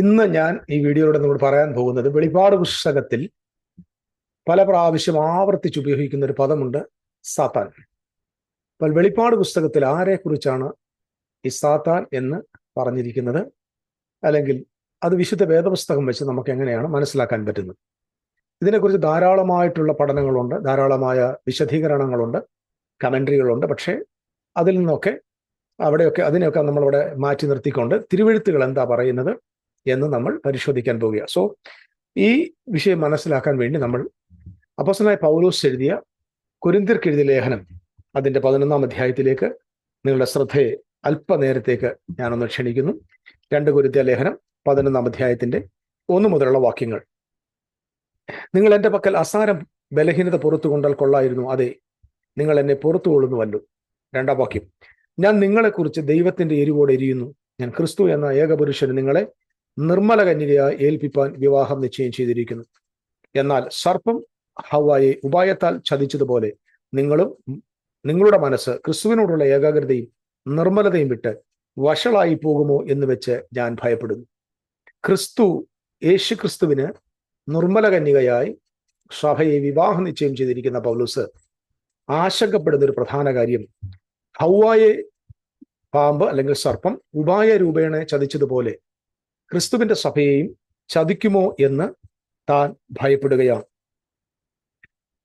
ഇന്ന് ഞാൻ ഈ വീഡിയോയിലൂടെ നമ്മൾ പറയാൻ പോകുന്നത് വെളിപാട് പുസ്തകത്തിൽ പല പ്രാവശ്യം ആവർത്തിച്ച് ഉപയോഗിക്കുന്ന ഒരു പദമുണ്ട് സാത്താൻ. അപ്പോൾ വെളിപ്പാട് പുസ്തകത്തിൽ ആരെക്കുറിച്ചാണ് ഈ സാത്താൻ എന്ന് പറഞ്ഞിരിക്കുന്നത്? അല്ലെങ്കിൽ അത് വിശുദ്ധ വേദപുസ്തകം വെച്ച് നമുക്ക് എങ്ങനെയാണ് മനസ്സിലാക്കാൻ പറ്റുന്നത്? ഇതിനെക്കുറിച്ച് ധാരാളമായിട്ടുള്ള പഠനങ്ങളുണ്ട് ധാരാളമായ വിശദീകരണങ്ങളുണ്ട് കമൻട്രികളുണ്ട് പക്ഷേ അതിൽ നിന്നൊക്കെ അവിടെയൊക്കെ അതിനെയൊക്കെ നമ്മളിവിടെ മാറ്റി നിർത്തിക്കൊണ്ട് തിരുവഴുത്തുകൾ എന്താ പറയുന്നത്? എന്ന് നമ്മൾ പരിശോധിക്കാൻ പോവുകയാണ് സോ ഈ വിഷയം മനസ്സിലാക്കാൻ വേണ്ടി നമ്മൾ അപ്പോസനായ പൗലോസ് എഴുതിയ കുരിന്തിർക്കെഴുതിയ ലേഖനം അതിന്റെ പതിനൊന്നാം അധ്യായത്തിലേക്ക് നിങ്ങളുടെ ശ്രദ്ധയെ അല്പനേരത്തേക്ക് ഞാനൊന്ന് ക്ഷണിക്കുന്നു. രണ്ട് കുരുത്തിയ ലേഖനം പതിനൊന്നാം അധ്യായത്തിന്റെ ഒന്നു മുതലുള്ള വാക്യങ്ങൾ. നിങ്ങൾ എന്റെ പക്കൽ അസാരം ബലഹീനത പുറത്തു കൊണ്ടാൽ കൊള്ളായിരുന്നു. അതെ നിങ്ങൾ എന്നെ പുറത്തു കൊള്ളുന്നുവല്ലോ. രണ്ടാം വാക്യം. ഞാൻ നിങ്ങളെക്കുറിച്ച് ദൈവത്തിന്റെ എരിവോടെ എരിയുന്നു. ഞാൻ ക്രിസ്തു എന്ന ഏകപുരുഷന് നിങ്ങളെ നിർമ്മല കന്യകയായി ഏൽപ്പിപ്പാൻ വിവാഹം നിശ്ചയം ചെയ്തിരിക്കുന്നു. എന്നാൽ സർപ്പം ഹവായെ ഉപായത്താൽ ചതിച്ചതുപോലെ നിങ്ങളും നിങ്ങളുടെ മനസ്സ് ക്രിസ്തുവിനോടുള്ള ഏകാഗ്രതയും നിർമ്മലതയും വിട്ട് വഷളായി പോകുമോ എന്ന് വെച്ച് ഞാൻ ഭയപ്പെടുന്നു. ക്രിസ്തു യേശു ക്രിസ്തുവിന് നിർമ്മല കന്യകയായി സഭയെ വിവാഹം നിശ്ചയം ചെയ്തിരിക്കുന്ന പൗലൂസ് ആശങ്കപ്പെടുന്ന ഒരു പ്രധാന കാര്യം ഹൗവായെ പാമ്പ് അല്ലെങ്കിൽ സർപ്പം ഉപായ രൂപേണ ചതിച്ചതുപോലെ ക്രിസ്തുവിന്റെ സഭയെയും ചതിക്കുമോ എന്ന് താൻ ഭയപ്പെടുകയാണ്.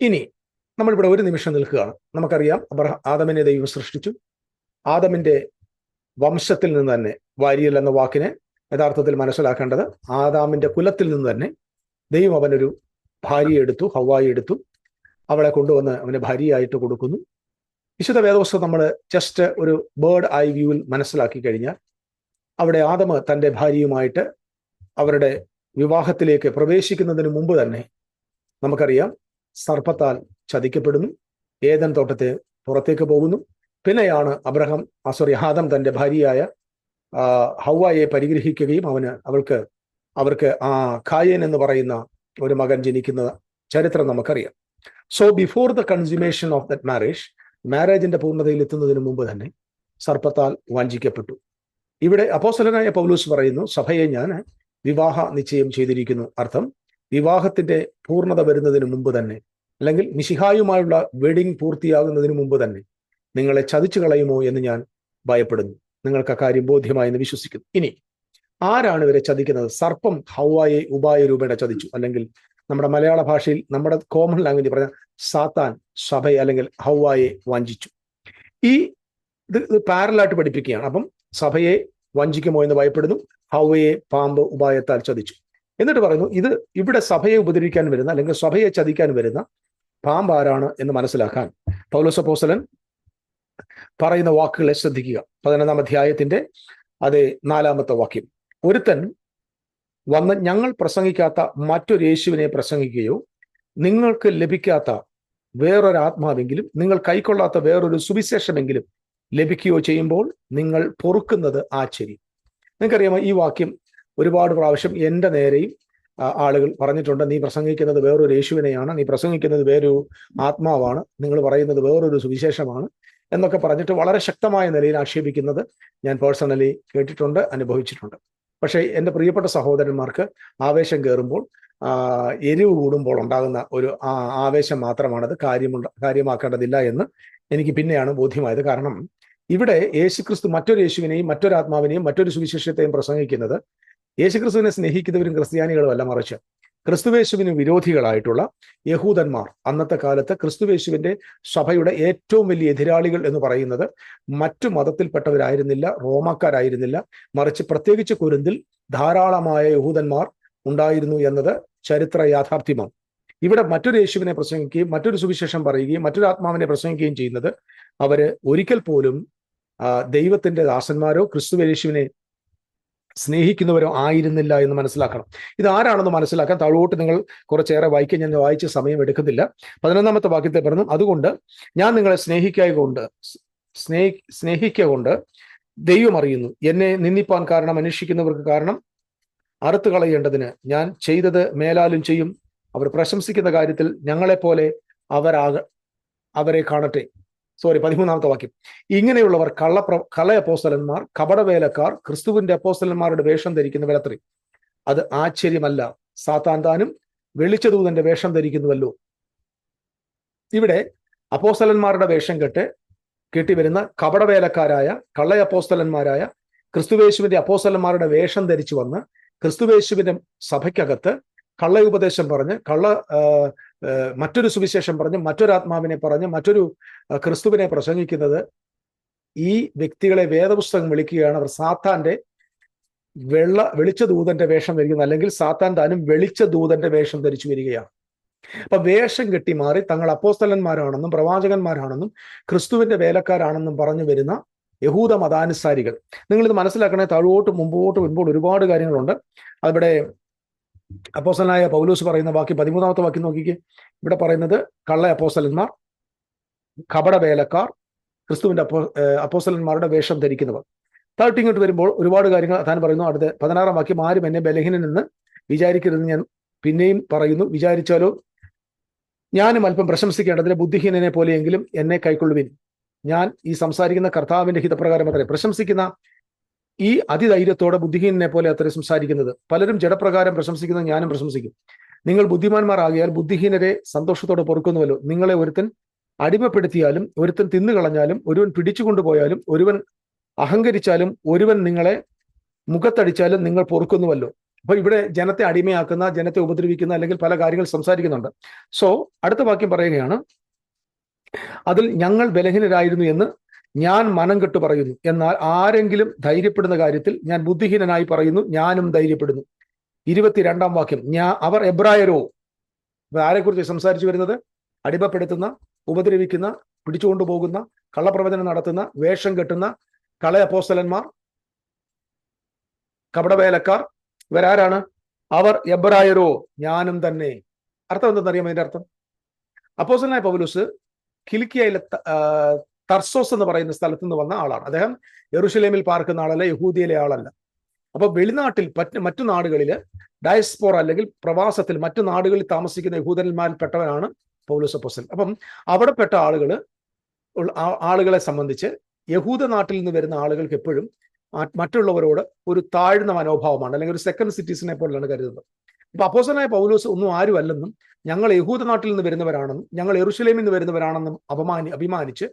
ഇനി നമ്മളിവിടെ ഒരു നിമിഷം നിൽക്കുകയാണ്. നമുക്കറിയാം അബ്രഹ ആദമിനെ ദൈവം സൃഷ്ടിച്ചു. ആദമിന്റെ വംശത്തിൽ നിന്ന് തന്നെ വാരിയൽ എന്ന വാക്കിനെ യഥാർത്ഥത്തിൽ മനസ്സിലാക്കേണ്ടത് ആദാമിന്റെ കുലത്തിൽ നിന്ന് തന്നെ ദൈവം അവനൊരു ഭാര്യയെ എടുത്തു ഹവായി എടുത്തു. അവളെ കൊണ്ടുവന്ന് അവന് ഭാര്യയായിട്ട് കൊടുക്കുന്നു. വിശുദ്ധ വേദവസ്തു നമ്മൾ ജസ്റ്റ് ഒരു ബേർഡ് ഐ വ്യൂവിൽ മനസ്സിലാക്കി കഴിഞ്ഞാൽ അവിടെ ആദമ തന്റെ ഭാര്യയുമായിട്ട് അവരുടെ വിവാഹത്തിലേക്ക് പ്രവേശിക്കുന്നതിന് മുമ്പ് തന്നെ നമുക്കറിയാം സർപ്പത്താൽ ചതിക്കപ്പെടുന്നു ഏതൻ തോട്ടത്തെ പുറത്തേക്ക് പോകുന്നു. പിന്നെയാണ് അബ്രഹാം ആ സോറി ആദം തന്റെ ഭാര്യയായ ഹൗവായെ പരിഗ്രഹിക്കുകയും അവന് അവൾക്ക് അവർക്ക് ആ കായൻ എന്ന് പറയുന്ന ഒരു മകൻ ജനിക്കുന്ന ചരിത്രം നമുക്കറിയാം. So before the consummation of that marriage മാരേജിന്റെ പൂർണതയിൽ എത്തുന്നതിന് മുമ്പ് തന്നെ സർപ്പത്താൽ വാഞ്ചിക്കപ്പെട്ടു. ഇവിടെ അപ്പോസലനായ പൗലൂസ് പറയുന്നു സഭയെ ഞാൻ വിവാഹ നിശ്ചയം ചെയ്തിരിക്കുന്നു അർത്ഥം വിവാഹത്തിന്റെ പൂർണത വരുന്നതിന് മുമ്പ് തന്നെ അല്ലെങ്കിൽ മിശിഹായുമായുള്ള വെഡിങ് പൂർത്തിയാകുന്നതിന് മുമ്പ് തന്നെ നിങ്ങളെ ചതിച്ചു കളയുമോ എന്ന് ഞാൻ ഭയപ്പെടുന്നു. നിങ്ങൾക്ക് അക്കാര്യം ബോധ്യമായെന്ന് വിശ്വസിക്കുന്നു. ഇനി ആരാണ് ഇവരെ ചതിക്കുന്നത്? സർപ്പം ഹൗവായെ ഉപായ രൂപേണ ചതിച്ചു. അല്ലെങ്കിൽ നമ്മുടെ മലയാള ഭാഷയിൽ നമ്മുടെ കോമൺ ലാംഗ്വേജ് പറഞ്ഞ സാത്താൻ സഭയെ അല്ലെങ്കിൽ ഹൗവായെ വഞ്ചിച്ചു. ഈ ഇത് പാരലായിട്ട് പഠിപ്പിക്കുകയാണ്. അപ്പം സഭയെ വഞ്ചിക്കുമോ എന്ന് ഭയപ്പെടുന്നു. ഹൗവയെ പാമ്പ് ഉപായത്താൽ ചതിച്ചു. എന്നിട്ട് പറയുന്നു ഇത് ഇവിടെ സഭയെ ഉപദ്രവിക്കാൻ വരുന്ന അല്ലെങ്കിൽ സഭയെ ചതിക്കാൻ വരുന്ന പാമ്പ് ആരാണ് എന്ന് മനസ്സിലാക്കാൻ പൗലോസപ്പോസലൻ പറയുന്ന വാക്കുകളെ ശ്രദ്ധിക്കുക. പതിനൊന്നാം അധ്യായത്തിന്റെ അതേ നാലാമത്തെ വാക്യം. ഒരുത്തൻ വന്ന് ഞങ്ങൾ പ്രസംഗിക്കാത്ത മറ്റൊരു യേശുവിനെ പ്രസംഗിക്കുകയോ നിങ്ങൾക്ക് ലഭിക്കാത്ത വേറൊരു ആത്മാവെങ്കിലും നിങ്ങൾ കൈക്കൊള്ളാത്ത വേറൊരു സുവിശേഷമെങ്കിലും ലഭിക്കുകയോ ചെയ്യുമ്പോൾ നിങ്ങൾ പൊറുക്കുന്നത് ആശ്ചര്യം നിങ്ങൾക്കറിയാമോ ഈ വാക്യം ഒരുപാട് പ്രാവശ്യം എന്റെ നേരെയും ആളുകൾ പറഞ്ഞിട്ടുണ്ട്. നീ പ്രസംഗിക്കുന്നത് വേറൊരു യേശുവിനെയാണ് നീ പ്രസംഗിക്കുന്നത് വേറൊരു ആത്മാവാണ് നിങ്ങൾ പറയുന്നത് വേറൊരു സുവിശേഷമാണ് എന്നൊക്കെ പറഞ്ഞിട്ട് വളരെ ശക്തമായ നിലയിൽ ആക്ഷേപിക്കുന്നത് ഞാൻ പേഴ്സണലി കേട്ടിട്ടുണ്ട് അനുഭവിച്ചിട്ടുണ്ട്. പക്ഷേ എന്റെ പ്രിയപ്പെട്ട സഹോദരന്മാർക്ക് ആവേശം കയറുമ്പോൾ എരിവ് കൂടുമ്പോൾ ഉണ്ടാകുന്ന ഒരു ആവേശം മാത്രമാണത്. കാര്യമുണ്ട കാര്യമാക്കേണ്ടതില്ല എന്ന് എനിക്ക് പിന്നെയാണ് ബോധ്യമായത്. കാരണം ഇവിടെ യേശുക്രിസ്തു മറ്റൊരു യേശുവിനെയും മറ്റൊരു ആത്മാവിനെയും മറ്റൊരു സുവിശേഷത്തെയും പ്രസംഗിക്കുന്നത് യേശുക്രിസ്തുവിനെ സ്നേഹിക്കുന്നവരും ക്രിസ്ത്യാനികളുമല്ല മറിച്ച് ക്രിസ്തുവേശുവിന് വിരോധികളായിട്ടുള്ള യഹൂദന്മാർ. അന്നത്തെ കാലത്ത് ക്രിസ്തുവേശുവിന്റെ സഭയുടെ ഏറ്റവും വലിയ എതിരാളികൾ എന്ന് പറയുന്നത് മറ്റു മതത്തിൽപ്പെട്ടവരായിരുന്നില്ല റോമാക്കാരായിരുന്നില്ല മറിച്ച് പ്രത്യേകിച്ച് കുരുന്തിൽ ധാരാളമായ യഹൂദന്മാർ ഉണ്ടായിരുന്നു എന്നത് ചരിത്ര യാഥാർത്ഥ്യമാണ്. ഇവിടെ മറ്റൊരു യേശുവിനെ പ്രസംഗിക്കുകയും മറ്റൊരു സുവിശേഷം പറയുകയും മറ്റൊരു ആത്മാവിനെ പ്രസംഗിക്കുകയും ചെയ്യുന്നത് അവർ ഒരിക്കൽ പോലും ദൈവത്തിന്റെ ദാസന്മാരോ ക്രിസ്തു യേശുവിനെ സ്നേഹിക്കുന്നവരോ ആയിരുന്നില്ല എന്ന് മനസ്സിലാക്കണം. ഇത് ആരാണെന്ന് മനസ്സിലാക്കാൻ താഴോട്ട് നിങ്ങൾ കുറച്ചേറെ വായിക്കാൻ ഞാൻ വായിച്ച സമയം എടുക്കുന്നില്ല. പതിനൊന്നാമത്തെ വാക്യത്തെ പറഞ്ഞു അതുകൊണ്ട് ഞാൻ നിങ്ങളെ സ്നേഹിക്കായ കൊണ്ട് സ്നേഹി സ്നേഹിക്കുക ദൈവം അറിയുന്നു. എന്നെ നിന്ദിപ്പാൻ കാരണം അന്വേഷിക്കുന്നവർക്ക് കാരണം അറുത്തു കളയേണ്ടതിന് ഞാൻ ചെയ്തത് മേലാലും ചെയ്യും അവർ പ്രശംസിക്കുന്ന കാര്യത്തിൽ ഞങ്ങളെപ്പോലെ അവരാക അവരെ കാണട്ടെ. സോറി പതിമൂന്നാമത്തെ വാക്യം. ഇങ്ങനെയുള്ളവർ കള്ള കള്ള അപ്പോസ്തലന്മാർ കപടവേലക്കാർ ക്രിസ്തുവിന്റെ അപ്പോസ്തലന്മാരുടെ വേഷം ധരിക്കുന്ന വിലത്രി. അത് ആശ്ചര്യമല്ല. സാത്താൻ താനും വെളിച്ചദൂതന്റെ വേഷം ധരിക്കുന്നുവല്ലോ. ഇവിടെ അപ്പോസ്തലന്മാരുടെ വേഷം കെട്ട് കെട്ടിവരുന്ന കപടവേലക്കാരായ കള്ള അപ്പോസ്തലന്മാരായ ക്രിസ്തുവേശുവിന്റെ അപ്പോസ്തലന്മാരുടെ വേഷം ധരിച്ചു വന്ന് ക്രിസ്തുവേശുവിന്റെ സഭയ്ക്കകത്ത് കള്ള ഉപദേശം പറഞ്ഞ് കള്ള മറ്റൊരു സുവിശേഷം പറഞ്ഞ് മറ്റൊരു ആത്മാവിനെ പറഞ്ഞ് മറ്റൊരു ക്രിസ്തുവിനെ പ്രസംഗിക്കുന്നത് ഈ വ്യക്തികളെ വേദപുസ്തകം വിളിക്കുകയാണ്. അവർ സാത്താന്റെ വെള്ള വെളിച്ച ദൂതന്റെ വേഷം ധരിക്കുന്നത് അല്ലെങ്കിൽ സാത്താൻ താനും വെളിച്ച ദൂതന്റെ വേഷം ധരിച്ചു വരികയാണ്. അപ്പൊ വേഷം കെട്ടി മാറി തങ്ങൾ അപ്പോസ്തലന്മാരാണെന്നും പ്രവാചകന്മാരാണെന്നും ക്രിസ്തുവിന്റെ വേലക്കാരാണെന്നും പറഞ്ഞു വരുന്ന യഹൂദ മതാനുസാരികൾ നിങ്ങൾ ഇത് മനസ്സിലാക്കണേ താഴോട്ട് മുമ്പോട്ട് മുൻപോട്ട് ഒരുപാട് കാര്യങ്ങളുണ്ട്. അവിടെ അപ്പോസ്തലനായ പൗലൂസ് പറയുന്ന വാക്യം പതിമൂന്നാമത്തെ വാക്യം നോക്കിക്കേ. ഇവിടെ പറയുന്നത് കള്ള അപ്പോസ്തലന്മാർ കപട വേലക്കാർ ക്രിസ്തുവിന്റെ അപ്പോ അപ്പോസലന്മാരുടെ വേഷം ധരിക്കുന്നവർ. താഴ്ത്തി ഇങ്ങോട്ട് വരുമ്പോൾ ഒരുപാട് കാര്യങ്ങൾ താൻ പറയുന്നു. അടുത്ത പതിനാറാം വാക്യം ആരും എന്നെ ബലഹീനനെന്ന് വിചാരിക്കരുതെന്ന് ഞാൻ പിന്നെയും പറയുന്നു. വിചാരിച്ചാലോ? ഞാനും അല്പം പ്രശംസിക്കേണ്ടതിന് ബുദ്ധിഹീനനെ പോലെയെങ്കിലും എന്നെ കൈക്കൊള്ളുവിൻ. ഞാൻ ഈ സംസാരിക്കുന്ന കർത്താവിന്റെ ഹിതപ്രകാരം അത്രേ. പ്രശംസിക്കുന്ന ഈ അതിധൈര്യത്തോടെ ബുദ്ധിഹീനനെ പോലെ അത്ര സംസാരിക്കുന്നത്. പലരും ജഡപ്രകാരം പ്രശംസിക്കുന്നത് ഞാനും പ്രശംസിക്കും. നിങ്ങൾ ബുദ്ധിമാന്മാരാകിയാൽ ബുദ്ധിഹീനരെ സന്തോഷത്തോടെ പൊറുക്കുന്നുവല്ലോ. നിങ്ങളെ ഒരുത്തൻ അടിമപ്പെടുത്തിയാലും ഒരുത്തൻ തിന്നുകളഞ്ഞാലും ഒരുവൻ പിടിച്ചുകൊണ്ടുപോയാലും ഒരുവൻ അഹങ്കരിച്ചാലും ഒരുവൻ നിങ്ങളെ മുഖത്തടിച്ചാലും നിങ്ങൾ പൊറുക്കുന്നുവല്ലോ. അപ്പൊ ഇവിടെ ജനത്തെ അടിമയാക്കുന്ന ജനത്തെ ഉപദ്രവിക്കുന്ന അല്ലെങ്കിൽ പല കാര്യങ്ങൾ സംസാരിക്കുന്നുണ്ട്. സോ അടുത്ത വാക്യം പറയുകയാണ് അതിൽ ഞങ്ങൾ ബലഹീനരായിരുന്നു എന്ന് ഞാൻ മനം കെട്ടു പറയുന്നു. എന്നാൽ ആരെങ്കിലും ധൈര്യപ്പെടുന്ന കാര്യത്തിൽ ഞാൻ ബുദ്ധിഹീനനായി പറയുന്നു ഞാനും ധൈര്യപ്പെടുന്നു. ഇരുപത്തിരണ്ടാം വാക്യം. ഞാൻ അവർ എബ്രായരോ? ആരെക്കുറിച്ച് സംസാരിച്ചു വരുന്നത്? അടിമപ്പെടുത്തുന്ന ഉപദ്രവിക്കുന്ന പിടിച്ചുകൊണ്ടുപോകുന്ന കള്ളപ്രവചനം നടത്തുന്ന വേഷം കെട്ടുന്ന കളയപ്പോസ്തലന്മാർ കപടവേലക്കാർ ഇവരാരാണ്? അവർ എബ്രായരോ? ഞാനും തന്നെ. അർത്ഥം എന്തെന്നറിയാം അതിന്റെ അർത്ഥം? അപ്പോസ്തലനായ പൗലൂസ് കിലിക്കിയയിലെ തർസോസ് എന്ന് പറയുന്ന സ്ഥലത്ത് നിന്ന് വന്ന ആളാണ്. അദ്ദേഹം യെറുഷലേമിൽ പാർക്കുന്ന ആളല്ല യഹൂദിയിലെ ആളല്ല. അപ്പൊ വെളിനാട്ടിൽ മറ്റ് നാടുകളിൽ ഡയസ്പോർ അല്ലെങ്കിൽ പ്രവാസത്തിൽ മറ്റു നാടുകളിൽ താമസിക്കുന്ന യഹൂദന്മാരിൽ പെട്ടവനാണ് പൗലോസ് അപ്പോസൽ അപ്പം അവിടെ പെട്ട ആളുകൾ ആളുകളെ സംബന്ധിച്ച് യഹൂദ നാട്ടിൽ നിന്ന് വരുന്ന ആളുകൾക്ക് എപ്പോഴും മറ്റുള്ളവരോട് ഒരു താഴ്ന്ന മനോഭാവമാണ് അല്ലെങ്കിൽ ഒരു സെക്കൻഡ് സിറ്റീസിനെ പോലെയാണ് കരുതുന്നത്. അപ്പൊ അപ്പോസനായ പൗലോസ് ഒന്നും ആരുമല്ലെന്നും ഞങ്ങൾ യഹൂദ നാട്ടിൽ നിന്ന് വരുന്നവരാണെന്നും ഞങ്ങൾ എറുഷലേമിൽ നിന്ന് വരുന്നവരാണെന്നും അപമാനി അഭിമാനിച്ച്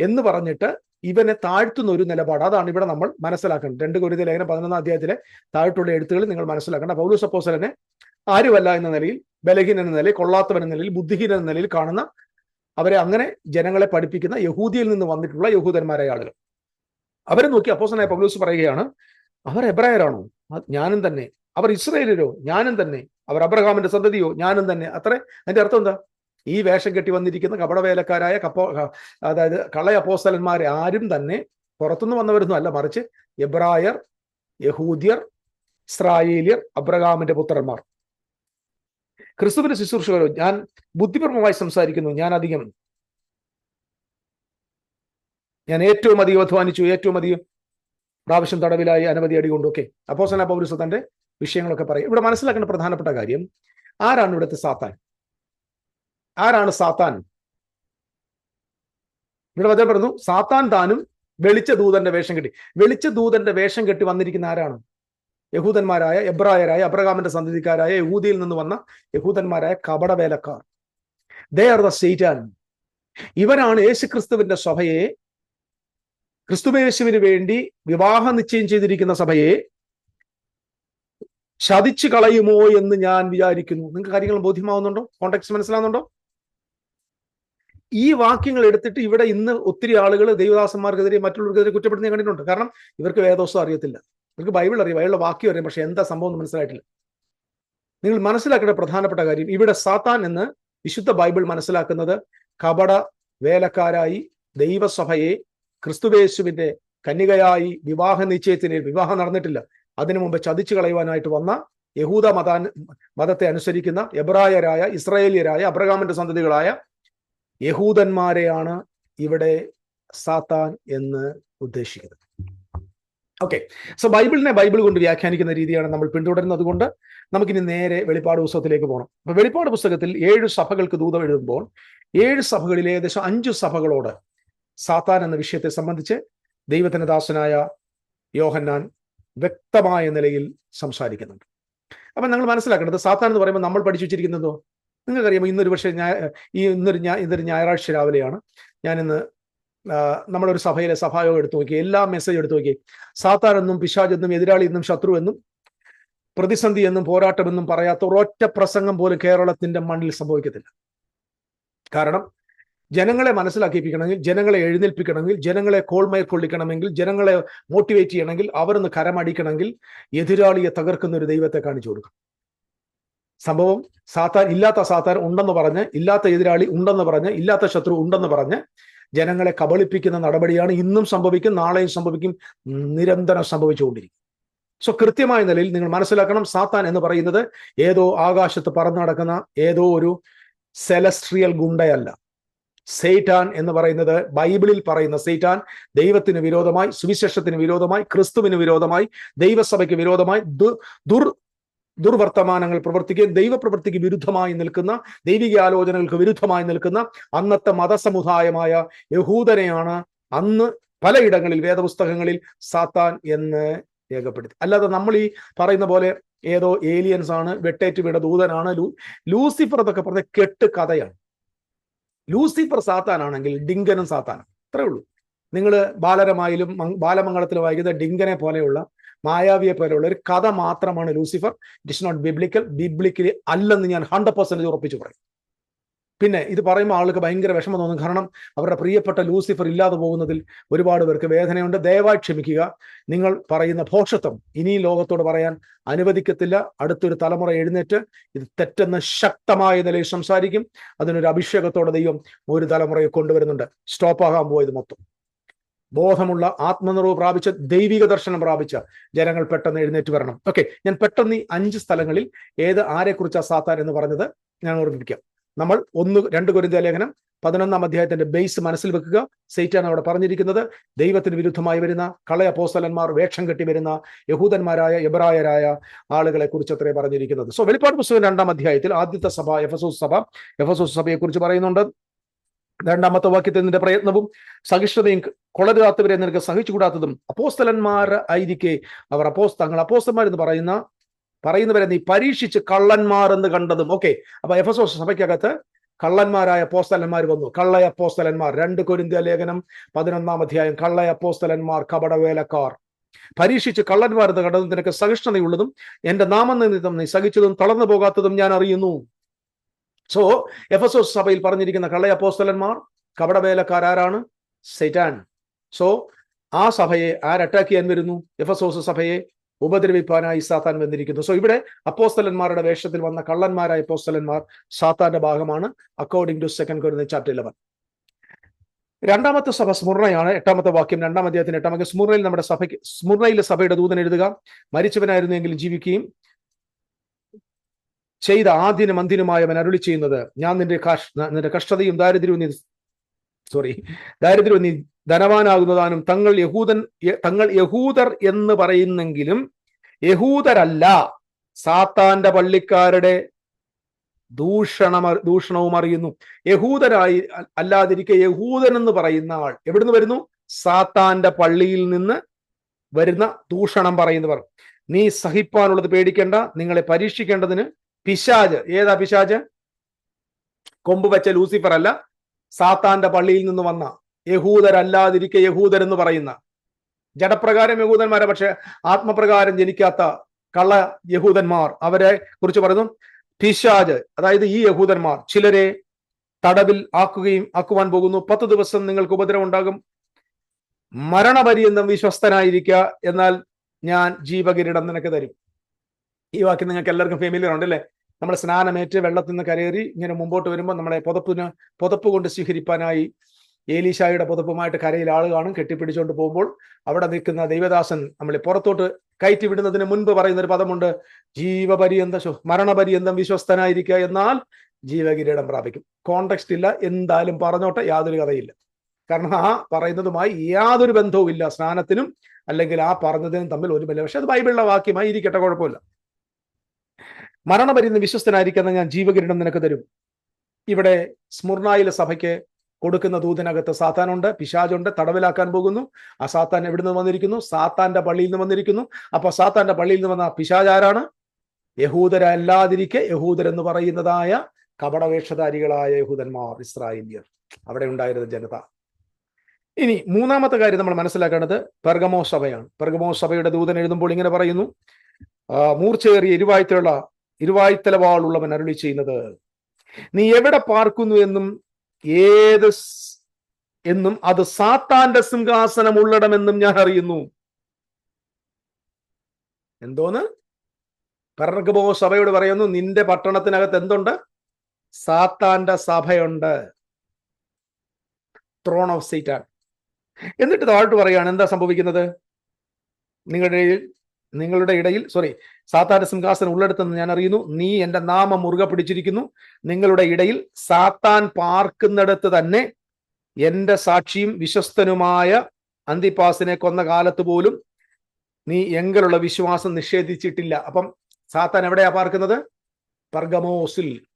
എന്ന് പറഞ്ഞിട്ട് ഇവനെ താഴ്ത്തുന്ന ഒരു നിലപാട്. അതാണ് ഇവിടെ നമ്മൾ മനസ്സിലാക്കേണ്ടത്. രണ്ട് കൊരിത ലേഖനം പതിനൊന്നാം അധ്യായത്തിലെ താഴ്ത്തുള്ള എഴുത്തുകൾ നിങ്ങൾ മനസ്സിലാക്കേണ്ട പൗലോസ് അപ്പോസലനെ ആരുമല്ല എന്ന നിലയിൽ ബലഹീൻ എന്ന നിലയിൽ കൊള്ളാത്തവൻ എന്ന നിലയിൽ ബുദ്ധിഹീന എന്ന നിലയിൽ കാണുന്ന അവരെ അങ്ങനെ ജനങ്ങളെ പഠിപ്പിക്കുന്ന യഹൂദിയിൽ നിന്ന് വന്നിട്ടുള്ള യഹൂദന്മാരായ ആളുകൾ. അവരെ നോക്കി അപ്പോസനായ പൗലൂസ് പറയുകയാണ് അവർ എബ്രായരാണോ? ഞാനും തന്നെ. അവർ ഇസ്രയേലരോ ഞാനും തന്നെ. അവർ അബ്രഹാമിന്റെ സന്തതിയോ? ഞാനും തന്നെ. അത്ര. അതിന്റെ അർത്ഥം എന്താ? ഈ വേഷം കെട്ടി വന്നിരിക്കുന്ന കപടവേലക്കാരായ കപ്പോ അതായത് കള്ളയ അപ്പോസ്തലന്മാരെ ആരും തന്നെ പുറത്തുനിന്ന് വന്നവരൊന്നും അല്ല മറിച്ച് എബ്രായർ യഹൂദിയർ ഇസ്രായേലിയർ അബ്രഹാമിന്റെ പുത്രന്മാർ. ക്രിസ്തുവിന്റെ ശുശ്രൂഷകരോ ഞാൻ ബുദ്ധിപരമായി സംസാരിക്കുന്നു ഞാൻ അധികം. ഞാൻ ഏറ്റവും അധികം അധ്വാനിച്ചു ഏറ്റവും അധികം പ്രാവശ്യം തടവിലായി അനവധി അടി കൊണ്ടു ഓക്കെ. അപ്പോസന പൗരസ തന്റെ വിഷയങ്ങളൊക്കെ പറയും. ഇവിടെ മനസ്സിലാക്കേണ്ട പ്രധാനപ്പെട്ട കാര്യം ആരാണ് ഇവിടുത്തെ സാത്താൻ? ആരാണ് സാത്താൻ? ഇവിടെ വചനം പറഞ്ഞു സാത്താൻ താനും വെളിച്ച ദൂതന്റെ വേഷം കെട്ടി. വെളിച്ച ദൂതന്റെ വേഷം കെട്ടി വന്നിരിക്കുന്ന ആരാണ്? യഹൂദന്മാരായ എബ്രായരായ അബ്രഹാമിന്റെ സന്തതിക്കാരായ യഹൂദിയിൽ നിന്ന് വന്ന യഹൂദന്മാരായ കപടവേലക്കാർ. ദേ ആർ ദ സെയ്റ്റാൻ ഇവരാണ് യേശുക്രിസ്തുവിന്റെ സഭയെ ക്രിസ്തുവേശുവിന് വേണ്ടി വിവാഹ നിശ്ചയം ചെയ്തിരിക്കുന്ന സഭയെ ശതിച്ചു കളയുമോ എന്ന് ഞാൻ വിചാരിക്കുന്നു. നിങ്ങൾക്ക് കാര്യങ്ങൾ ബോധ്യമാവുന്നുണ്ടോ? കോണ്ടാക്ട് മനസ്സിലാവുന്നുണ്ടോ? ഈ വാക്യങ്ങൾ എടുത്തിട്ട് ഇവിടെ ഇന്ന് ഒത്തിരി ആളുകൾ ദൈവദാസന്മാർക്കെതിരെ മറ്റുള്ളവർക്കെതിരെ കുറ്റപ്പെടുത്തി കണ്ടിട്ടുണ്ട്. കാരണം ഇവർക്ക് വേദോസം അറിയത്തില്ല. ഇവർക്ക് ബൈബിൾ അറിയാം. ബൈബിളിലെ വാക്യം അറിയാം. പക്ഷെ എന്താ സംഭവം എന്ന് മനസ്സിലായിട്ടില്ല. നിങ്ങൾ മനസ്സിലാക്കേണ്ട പ്രധാനപ്പെട്ട കാര്യം ഇവിടെ സാത്താൻ എന്ന് വിശുദ്ധ ബൈബിൾ മനസ്സിലാക്കുന്നത് കപട വേലക്കാരായി ദൈവസഭയെ ക്രിസ്തുവേശുവിന്റെ കന്യകയായി വിവാഹ നിശ്ചയത്തിന് വിവാഹം നടന്നിട്ടില്ല. അതിനു മുമ്പ് ചതിച്ചു കളയുവാനായിട്ട് വന്ന യഹൂദ മതാ മതത്തെ അനുസരിക്കുന്ന എബ്രായരായ ഇസ്രായേലിയരായ അബ്രഹാമിന്റെ സന്തതികളായ യഹൂദന്മാരെയാണ് ഇവിടെ സാത്താൻ എന്ന് ഉദ്ദേശിക്കുന്നത്. ഓക്കെ സോ ബൈബിളിനെ ബൈബിൾ കൊണ്ട് വ്യാഖ്യാനിക്കുന്ന രീതിയാണ് നമ്മൾ പിന്തുടരുന്നത് കൊണ്ട് നമുക്കിനി നേരെ വെളിപ്പാട് പുസ്തകത്തിലേക്ക് പോകണം അപ്പൊ വെളിപ്പാട് പുസ്തകത്തിൽ ഏഴ് സഭകൾക്ക് ദൂതം എഴുതുമ്പോൾ ഏഴ് സഭകളിൽ ഏകദേശം അഞ്ചു സഭകളോട് സാത്താൻ എന്ന വിഷയത്തെ സംബന്ധിച്ച് ദൈവത്തിന്റെ ദാസനായ യോഹന്നാൻ വ്യക്തമായ നിലയിൽ സംസാരിക്കുന്നുണ്ട്. അപ്പം നമ്മൾ മനസ്സിലാക്കേണ്ടത് സാത്താൻ എന്ന് പറയുമ്പോൾ നമ്മൾ പഠിച്ചു വെച്ചിരിക്കുന്നതോ നിങ്ങൾക്കറിയാമോ ഇന്നൊരു പക്ഷേ ഞാൻ ഈ ഇന്നൊരു ഞാ ഇന്നൊരു ഞായറാഴ്ച രാവിലെയാണ്. ഞാനിന്ന് നമ്മുടെ ഒരു സഭയിലെ സഭായോഗം എടുത്തു നോക്കി എല്ലാ മെസ്സേജ് എടുത്തു നോക്കി. സാത്താൻ എന്നും പിശാജ് എന്നും എതിരാളി എന്നും ശത്രു എന്നും പ്രതിസന്ധി എന്നും പോരാട്ടമെന്നും പറയാത്ത ഒരൊറ്റ പ്രസംഗം പോലും കേരളത്തിന്റെ മണ്ണിൽ സംഭവിക്കത്തില്ല. കാരണം ജനങ്ങളെ മനസ്സിലാക്കിപ്പിക്കണമെങ്കിൽ ജനങ്ങളെ എഴുന്നേൽപ്പിക്കണമെങ്കിൽ ജനങ്ങളെ കോൾമയർ കൊള്ളിക്കണമെങ്കിൽ ജനങ്ങളെ മോട്ടിവേറ്റ് ചെയ്യണമെങ്കിൽ അവരൊന്ന് കരമടിക്കണമെങ്കിൽ എതിരാളിയെ തകർക്കുന്ന ഒരു ദൈവത്തെ കാണിച്ചു കൊടുക്കണം. സംഭവം സാത്താൻ ഇല്ലാത്ത സാത്താൻ ഉണ്ടെന്ന് പറഞ്ഞ് ഇല്ലാത്ത എതിരാളി ഉണ്ടെന്ന് പറഞ്ഞ് ഇല്ലാത്ത ശത്രു ഉണ്ടെന്ന് പറഞ്ഞ് ജനങ്ങളെ കബളിപ്പിക്കുന്ന നടപടിയാണ് ഇന്നും സംഭവിക്കും നാളെയും സംഭവിക്കും നിരന്തരം സംഭവിച്ചുകൊണ്ടിരിക്കും. സോ കൃത്യമായ നിലയിൽ നിങ്ങൾ മനസ്സിലാക്കണം സാത്താൻ എന്ന് പറയുന്നത് ഏതോ ആകാശത്ത് പറന്നു നടക്കുന്ന ഏതോ ഒരു സെലസ്ട്രിയൽ ഗുണ്ടയല്ല. സെയ്റ്റാൻ എന്ന് പറയുന്നത് ബൈബിളിൽ പറയുന്ന സെയ്റ്റാൻ ദൈവത്തിന് വിരോധമായി സുവിശേഷത്തിന് വിരോധമായി ക്രിസ്തുവിന് വിരോധമായി ദൈവസഭയ്ക്ക് വിരോധമായി ദുർ ദുർവർത്തമാനങ്ങൾ പ്രവർത്തിക്കുകയും ദൈവപ്രവൃത്തിക്ക് വിരുദ്ധമായി നിൽക്കുന്ന ദൈവിക ആലോചനകൾക്ക് വിരുദ്ധമായി നിൽക്കുന്ന അന്നത്തെ മതസമുദായമായ യഹൂദനെയാണ് അന്ന് പലയിടങ്ങളിൽ വേദപുസ്തകങ്ങളിൽ സാത്താൻ എന്ന് രേഖപ്പെടുത്തി. അല്ലാതെ നമ്മൾ ഈ പറയുന്ന പോലെ ഏതോ ഏലിയൻസ് ആണ് വെട്ടേറ്റ് വീണ ദൂതനാണ് ലൂ ലൂസിഫർ എന്നൊക്കെ പറഞ്ഞ കെട്ട് കഥയാണ്. ലൂസിഫർ സാത്താനാണെങ്കിൽ ഡിങ്കനും സാത്താനും അത്രേ ഉള്ളൂ. നിങ്ങൾ ബാലരമായിലും ബാലമംഗളത്തിലും വായിക്കുന്ന ഡിങ്കനെ പോലെയുള്ള മായാവിയെ പോലെയുള്ള ഒരു കഥ മാത്രമാണ് Lucifer. It not biblical biblically അല്ലെന്ന് ഞാൻ ഹൺഡ്രഡ് പെർസെന്റ് ഉറപ്പിച്ചു പറയും. പിന്നെ ഇത് പറയുമ്പോൾ ആൾക്ക് ഭയങ്കര വിഷമം തോന്നും. കാരണം അവരുടെ പ്രിയപ്പെട്ട ലൂസിഫർ ഇല്ലാതെ പോകുന്നതിൽ ഒരുപാട് പേർക്ക് വേദനയുണ്ട്. ദയവായി ക്ഷമിക്കുക. നിങ്ങൾ പറയുന്ന ഭോഷത്വം ഇനി ലോകത്തോട് പറയാൻ അനുവദിക്കത്തില്ല. അടുത്തൊരു തലമുറ എഴുന്നേറ്റ് ഇത് തെറ്റെന്ന് ശക്തമായ നിലയിൽ സംസാരിക്കും. അതിനൊരു അഭിഷേകത്തോടെ ദൈവം ഒരു തലമുറയെ കൊണ്ടുവരുന്നുണ്ട്. സ്റ്റോപ്പാകാൻ പോയത് മൊത്തം. ബോധമുള്ള ആത്മനിറവ് പ്രാപിച്ച ദൈവിക ദർശനം പ്രാപിച്ച ജനങ്ങൾ പെട്ടെന്ന് എഴുന്നേറ്റ് വരണം. ഓക്കെ ഞാൻ പെട്ടെന്ന് ഈ അഞ്ച് സ്ഥലങ്ങളിൽ ഏത് ആരെക്കുറിച്ചാണ് സാത്താൻ എന്ന് പറഞ്ഞത് ഞാൻ ഓർമ്മിപ്പിക്കാം. നമ്മൾ ഒന്ന് രണ്ട് കുരിന്ത ലേഖനം പതിനൊന്നാം അധ്യായത്തിന്റെ ബേസ് മനസ്സിൽ വെക്കുക. സെയ്റ്റാണ് അവിടെ പറഞ്ഞിരിക്കുന്നത് ദൈവത്തിന് വിരുദ്ധമായി വരുന്ന കളയ പോസ്തലന്മാർ വേഷം കെട്ടി വരുന്ന യഹൂദന്മാരായ എബ്രായരായ ആളുകളെ കുറിച്ച് അത്രേ പറഞ്ഞിരിക്കുന്നത്. സോ വെളിപ്പാട് പുസ്തകം രണ്ടാം അധ്യായത്തിൽ ആദ്യത്തെ സഭ എഫസോസ് സഭ. എഫസോസ് സഭയെ കുറിച്ച് പറയുന്നുണ്ട്. രണ്ടാമത്തെ വാക്യത്തിൽ നിന്റെ പ്രയത്നവും സഹിഷ്ണുതയും കൊളരുതാത്തവരെ നിനക്ക് സഹിച്ചുകൂടാത്തതും അപ്പോസ്തലന്മാർ ആയിരിക്കെ. അവർ അപ്പോസ് തങ്ങൾ അപ്പോസ്തന്മാർ എന്ന് പറയുന്ന പറയുന്നവരെ നീ പരീക്ഷിച്ച് കള്ളന്മാർ എന്ന് കണ്ടതും. ഓക്കെ അപ്പൊ എഫ് എസ് സഭയ്ക്കകത്ത് കള്ളന്മാരായ അപ്പോസ്തലന്മാർ വന്നു. കള്ളയ അപ്പോസ്തലന്മാർ രണ്ട് കൊരിന്ത്യ ലേഖനം പതിനൊന്നാം അധ്യായം. കള്ളയ അപ്പോസ്തലന്മാർ കപടവേലക്കാർ. പരീക്ഷിച്ച് കള്ളന്മാർ എന്ന് കണ്ടതും നിനക്ക് സഹിഷ്ണുതയുള്ളതും എന്റെ നാമനിമിത്തം നീ സഹിച്ചതും തളർന്നു പോകാത്തതും ഞാൻ അറിയുന്നു. സോ എഫ് എഫസോസ് സഭയിൽ പറഞ്ഞിരിക്കുന്ന കള്ളയ അപ്പോസ്തലന്മാർ കപടവേലക്കാരാണ് സെറ്റാൻ സോ ആ സഭയെ ആര് അറ്റാക്ക് ചെയ്യാൻ വരുന്നു? എഫസോസ് സഭയെ ഉപദ്രവിപ്പാനായി സാത്താൻ വന്നിരിക്കുന്നു. സോ ഇവിടെ അപ്പോസ്തലന്മാരുടെ വേഷത്തിൽ വന്ന കള്ളന്മാരായ അപ്പോസ്തലന്മാർ സാത്താന്റെ ഭാഗമാണ് അക്കോർഡിംഗ് ടു സെക്കൻഡ് കൊരുന്ന ചാപ്റ്റർ ഇലവൻ രണ്ടാമത്തെ സഭ സ്മുർണയാണ് എട്ടാമത്തെ വാക്യം രണ്ടാം അധ്യായത്തിന് എട്ടാമത്തെ സ്മുർണയിൽ നമ്മുടെ സഭയ്ക്ക് സ്മുർണയിലെ സഭയുടെ ദൂതൻ എഴുതുക. മരിച്ചവനായിരുന്നെങ്കിലും ജീവിക്കുകയും ചെയ്ത ആദ്യനും അന്തിനുമായവൻ അരുളി ചെയ്യുന്നത് ഞാൻ നിന്റെ നിന്റെ കഷ്ടതയും ദാരിദ്ര്യവും നീ സോറി ദാരിദ്ര്യവും നീ ധനവാനാകുന്നതാനും തങ്ങൾ യഹൂദൻ തങ്ങൾ യഹൂദർ എന്ന് പറയുന്നെങ്കിലും യഹൂദരല്ല. സാത്താന്റെ പള്ളിക്കാരുടെ ദൂഷണം ദൂഷണവും അറിയുന്നു. യഹൂദരായി അല്ലാതിരിക്കെ യഹൂദൻ എന്ന് പറയുന്ന ആൾ എവിടുന്ന് വരുന്നു? സാത്താന്റെ പള്ളിയിൽ നിന്ന് വരുന്ന ദൂഷണം പറയുന്നവർ. നീ സഹിപ്പാനുള്ളത് പേടിക്കേണ്ട നിങ്ങളെ പരീക്ഷിക്കേണ്ടതിന് പിശാജ്. ഏതാ പിശാജ്? കൊമ്പ് വെച്ച ലൂസിഫർ അല്ല സാത്താന്റെ പള്ളിയിൽ നിന്ന് വന്ന യഹൂദരല്ലാതിരിക്കെ യഹൂദർ എന്ന് പറയുന്ന. ജഡപ്രകാരം യഹൂദന്മാരെ പക്ഷെ ആത്മപ്രകാരം ജനിക്കാത്ത കള്ള യഹൂദന്മാർ. അവരെ കുറിച്ച് പറയുന്നു പിശാജ് അതായത് ഈ യഹൂദന്മാർ ചിലരെ തടവിൽ ആക്കുകയും ആക്കുവാൻ പോകുന്നു. പത്ത് ദിവസം നിങ്ങൾക്ക് ഉപദ്രവം ഉണ്ടാകും. മരണപര്യന്തം വിശ്വസ്തനായിരിക്കുക എന്നാൽ ഞാൻ ജീവകിരീടം നിനക്ക് തരും. ഈ വാക്യം നിങ്ങൾക്ക് എല്ലാവർക്കും ഫെമിലിയർ ഉണ്ട് അല്ലേ? നമ്മൾ സ്നാനമേറ്റ് വെള്ളത്തിൽ നിന്ന് കരയേറി ഇങ്ങനെ മുമ്പോട്ട് വരുമ്പോൾ നമ്മളെ പുതപ്പിന് പുതപ്പ് കൊണ്ട് സ്വീകരിപ്പാനായി ഏലീശായുടെ പുതപ്പുമായിട്ട് കരയിൽ ആൾ കാണും കെട്ടിപ്പിടിച്ചുകൊണ്ട് പോകുമ്പോൾ അവിടെ നിൽക്കുന്ന ദൈവദാസൻ നമ്മളെ പുറത്തോട്ട് കയറ്റി വിടുന്നതിന് മുൻപ് പറയുന്ന ഒരു പദമുണ്ട് ജീവപര്യന്ത മരണപര്യന്തം വിശ്വസ്തനായിരിക്കുക എന്നാൽ ജീവകിരീടം പ്രാപിക്കും. കോണ്ടക്സ്റ്റ് ഇല്ല എന്തായാലും പറഞ്ഞോട്ടെ യാതൊരു കഥയില്ല. കാരണം ആ പറയുന്നതുമായി യാതൊരു ബന്ധവും ഇല്ല സ്നാനത്തിനും അല്ലെങ്കിൽ ആ പറഞ്ഞതിനും തമ്മിൽ ഒരു ബന്ധം പക്ഷെ അത് ബൈബിളിലെ വാക്യമായി ഇരിക്കട്ടെ കുഴപ്പമില്ല. മരണപര്യന്തം വിശ്വസ്തനായിരിക്കുന്ന ഞാൻ ജീവകിരീടം നിനക്ക് തരും. ഇവിടെ സ്മുർണായിലെ സഭയ്ക്ക് കൊടുക്കുന്ന ദൂതനകത്ത് സാത്താനുണ്ട് പിശാജുണ്ട് തടവിലാക്കാൻ പോകുന്നു. ആ സാത്താൻ എവിടെ നിന്ന് വന്നിരിക്കുന്നു? സാത്താന്റെ പള്ളിയിൽ നിന്ന് വന്നിരിക്കുന്നു. അപ്പൊ സാത്താന്റെ പള്ളിയിൽ നിന്ന് വന്ന പിശാജ് ആരാണ്? യഹൂദരല്ലാതിരിക്കെ യഹൂദരെന്ന് പറയുന്നതായ കപടവേഷധാരികളായ യഹൂദന്മാർ ഇസ്രായേലിയർ. അവിടെ ഉണ്ടായിരുന്ന ജനത. ഇനി മൂന്നാമത്തെ കാര്യം നമ്മൾ മനസ്സിലാക്കേണ്ടത് പെർഗമോ സഭയാണ്. പെർഗമോ സഭയുടെ ദൂതൻ എഴുതുമ്പോൾ ഇങ്ങനെ പറയുന്നു മൂർച്ചയേറിയ ഇരുവായ്ത്തല ഇരുവായുത്തലവാളുള്ളവൻ അരുളി ചെയ്യുന്നത് നീ എവിടെ പാർക്കുന്നു എന്നും ഏത് എന്നും അത് സാത്താന്റെ സിംഹാസനം ഉള്ളടമെന്നും ഞാൻ അറിയുന്നു. എന്തോന്ന്? പെർഗബോ സഭയോട് പറയുന്നു നിന്റെ പട്ടണത്തിനകത്ത് എന്തുണ്ട്? സാത്താന്റെ സഭയുണ്ട്. ത്രോൺ ഓഫ് സീറ്റാൻ എന്നിട്ട് താഴോട്ട് പറയുകയാണ് എന്താ സംഭവിക്കുന്നത്? നിങ്ങളുടെ നിങ്ങളുടെ ഇടയിൽ സോറി സാത്താന്റെ സിംഹാസനം ഉള്ളെടുത്തെന്ന് ഞാൻ അറിയുന്നു. നീ എന്റെ നാമം മുറുകെ പിടിച്ചിരിക്കുന്നു. നിങ്ങളുടെ ഇടയിൽ സാത്താൻ പാർക്കുന്നിടത്ത് തന്നെ എന്റെ സാക്ഷിയും വിശ്വസ്തനുമായ അന്തിപ്പാസിനെ കൊന്ന കാലത്ത് പോലും നീ എങ്കിലുള്ള വിശ്വാസം നിഷേധിച്ചിട്ടില്ല. അപ്പം സാത്താൻ എവിടെയാ പാർക്കുന്നത്? പർഗമോസിൽ.